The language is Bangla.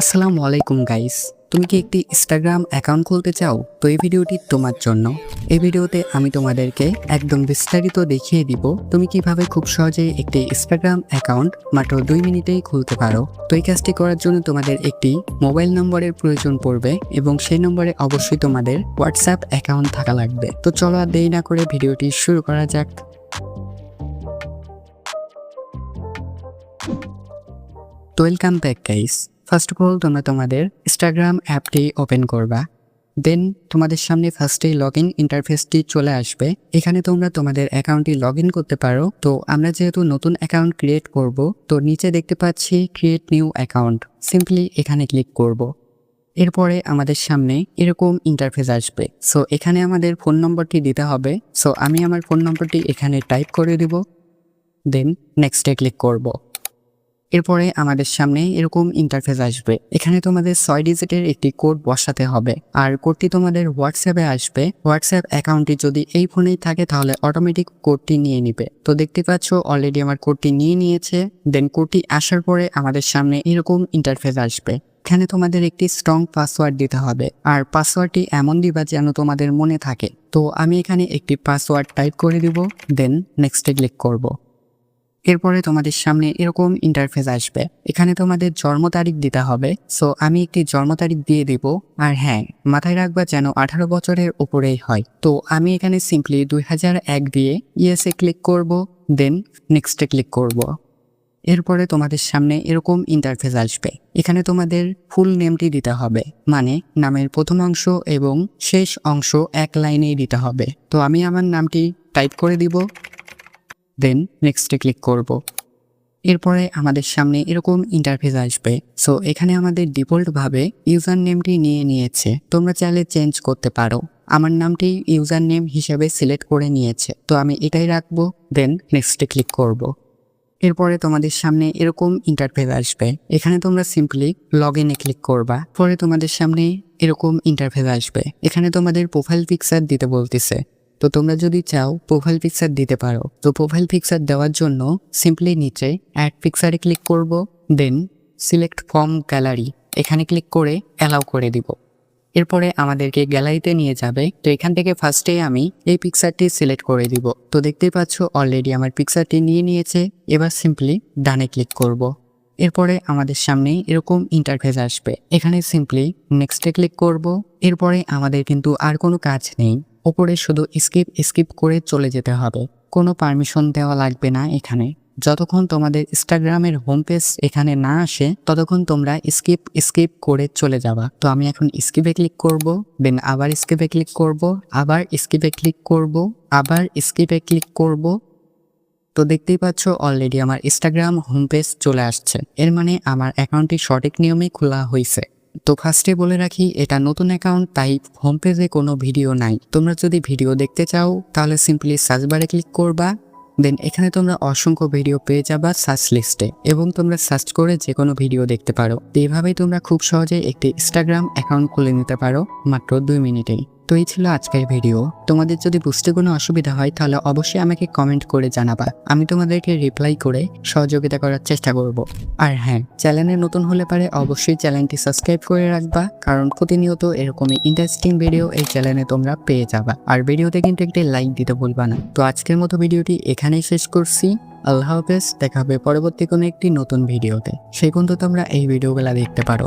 আসসালামু আলাইকুম গাইস তুমি কি একটি ইনস্টাগ্রাম অ্যাকাউন্ট খুলতে চাও? তো এই ভিডিওটি তোমার জন্য। এই ভিডিওতে আমি তোমাদেরকে একদম বিস্তারিত দেখিয়ে দিব তুমি কীভাবে খুব সহজেই একটি ইনস্টাগ্রাম অ্যাকাউন্ট মাত্র দুই মিনিটেই খুলতে পারো। তো এই কাজটি করার জন্য তোমাদের একটি মোবাইল নম্বরের প্রয়োজন পড়বে এবং সেই নম্বরে অবশ্যই তোমাদের হোয়াটসঅ্যাপ অ্যাকাউন্ট থাকা লাগবে। তো চলো আর দেরি না করে ভিডিওটি শুরু করা যাক। Welcome back guys first of all তোমরা তোমাদের ইনস্টাগ্রাম অ্যাপটি ওপেন করবা। দেন তোমাদের সামনে ফার্স্টেই লগ ইন ইন্টারফেসটি চলে আসবে। এখানে তোমরা তোমাদের অ্যাকাউন্টটি লগ ইন করতে পারো। তো আমরা যেহেতু নতুন অ্যাকাউন্ট ক্রিয়েট করব, তো নিচে দেখতে পাচ্ছি ক্রিয়েট নিউ অ্যাকাউন্ট সিম্পলি এখানে ক্লিক করব। এরপরে আমাদের সামনে এরকম ইন্টারফেস আসবে। সো এখানে আমাদের ফোন নম্বরটি দিতে হবে। সো আমি আমার ফোন নম্বরটি এখানে টাইপ করে দিব। দেন নেক্সটে ক্লিক করব। এরপরে আমাদের সামনে এরকম ইন্টারফেস আসবে। এখানে তোমাদের ছয় ডিজিটের একটি কোড বসাতে হবে। আর কোডটি তোমাদের হোয়াটসঅ্যাপে আসবে। হোয়াটসঅ্যাপ অ্যাকাউন্টটি যদি এই ফোনেই থাকে, তাহলে অটোমেটিক কোডটি নিয়ে নিবে। তো দেখতে পাচ্ছ অলরেডি আমার কোডটি নিয়ে নিয়েছে। দেন কোডটি আসার পরে আমাদের সামনে এরকম ইন্টারফেস আসবে। এখানে তোমাদের একটি স্ট্রং পাসওয়ার্ড দিতে হবে। আর পাসওয়ার্ডটি এমন দিবা যেন তোমাদের মনে থাকে। তো আমি এখানে একটি পাসওয়ার্ড টাইপ করে দিব। দেন নেক্সটে ক্লিক করব। এরপরে তোমাদের সামনে এরকম ইন্টারফেস আসবে। এখানে তোমাদের জন্ম তারিখ দিতে হবে। সো আমি একটি জন্ম তারিখ দিয়ে দিব। আর হ্যাঁ মাথায় রাখবা যেন আঠারো বছরের উপরেই হয়। তো, আমি এখানে সিম্পলি দুই এক দিয়ে ইয়েসে ক্লিক করব দেন নেক্সটে ক্লিক করব। এরপরে তোমাদের সামনে এরকম ইন্টারফেস আসবে। এখানে তোমাদের ফুল নেমটি দিতে হবে। মানে নামের প্রথম অংশ এবং শেষ অংশ এক লাইনেই দিতে হবে। তো, আমি আমার নামটি টাইপ করে দিব। দেন নেক্সটে ক্লিক করব। এরপরে আমাদের সামনে এরকম ইন্টারফেস আসবে। সো এখানে আমাদের ডিফল্টভাবে ইউজার নেমটি নিয়ে নিয়েছে। তোমরা চাইলে চেঞ্জ করতে পারো। আমার নামটি ইউজার নেম হিসেবে সিলেক্ট করে নিয়েছে। তো আমি এটাই রাখব দেন নেক্সটে ক্লিক করব। এরপরে তোমাদের সামনে এরকম ইন্টারফেস আসবে। এখানে তোমরা সিম্পলি লগ ইনে ক্লিক করবা। পরে তোমাদের সামনে এরকম ইন্টারফেস আসবে। এখানে তোমাদের প্রোফাইল পিকচার দিতে বলতেছে। তো তোমরা যদি চাও প্রোফাইল পিকচার দিতে পারো। তো প্রোফাইল পিকচার দেওয়ার জন্য সিম্পলি নিচে অ্যাড পিকচারে ক্লিক করব দেন সিলেক্ট ফর্ম গ্যালারি এখানে ক্লিক করে অ্যালাউ করে দিব। এরপরে আমাদেরকে গ্যালারিতে নিয়ে যাবে। তো এখান থেকে ফার্স্টে আমি এই পিকচারটি সিলেক্ট করে দিব। তো দেখতেই পাচ্ছ অলরেডি আমার পিকচারটি নিয়ে নিয়েছে। এবার সিম্পলি ডানে ক্লিক করব। এরপরে আমাদের সামনে এরকম ইন্টারফেস আসবে। এখানে সিম্পলি নেক্সটে ক্লিক করব। এরপরে আমাদের কিন্তু আর কোনো কাজ নেই। ওপরে শুধু স্কিপ স্কিপ করে চলে যেতে হবে। কোনো পারমিশন দেওয়া লাগবে না এখানে। যতক্ষণ তোমাদের ইনস্টাগ্রামের হোম পেজ এখানে না আসে, ততক্ষণ তোমরা স্কিপ স্কিপ করে চলে যাবা। তো আমি এখন স্কিপে ক্লিক করব, দেন আবার স্কিপে ক্লিক করব, আবার স্কিপে ক্লিক করব, আবার স্কিপে ক্লিক করব। তো দেখতেই পাচ্ছ অলরেডি আমার ইনস্টাগ্রাম হোম পেজ চলে আসছে। এর মানে আমার অ্যাকাউন্টটি সঠিক নিয়মে খোলা হয়েছে তো ফার্স্টে বলে রাখি, এটা নতুন অ্যাকাউন্ট, তাই হোম পেজে কোনো ভিডিও নাই। তোমরা যদি ভিডিও দেখতে চাও, তাহলে সিম্পলি সার্চ বারে ক্লিক করবা দেন এখানে তোমরা অসংখ্য ভিডিও পেয়ে যাবা সার্চ লিস্টে এবং তোমরা সার্চ করে যে কোনো ভিডিও দেখতে পারো। তো এইভাবেই তোমরা খুব সহজেই একটি ইনস্টাগ্রাম অ্যাকাউন্ট খুলে নিতে পারো, মাত্র দুই মিনিটেই। তো এই ছিল আজকের ভিডিও। তোমাদের যদি বুঝতে কোনো অসুবিধা হয়, তাহলে অবশ্যই আমাকে কমেন্ট করে জানাবা। আমি তোমাদেরকে রিপ্লাই করে সহযোগিতা করার চেষ্টা করব। আর হ্যাঁ চ্যানেলে নতুন হলে পারে অবশ্যই চ্যানেলটি সাবস্ক্রাইব করে রাখবা, কারণ প্রতিনিয়ত এরকমই ইন্টারেস্টিং ভিডিও এই চ্যানেলে তোমরা পেয়ে যাবা। আর ভিডিওতে কিন্তু একটি লাইক দিতে ভুলবা না। তো আজকের মতো ভিডিওটি এখানেই শেষ করছি। আল্লাহ হাফেজ, দেখা হবে পরবর্তী কোনো একটি নতুন ভিডিওতে। সেই কিন্তু তোমরা এই ভিডিওগুলো দেখতে পারো।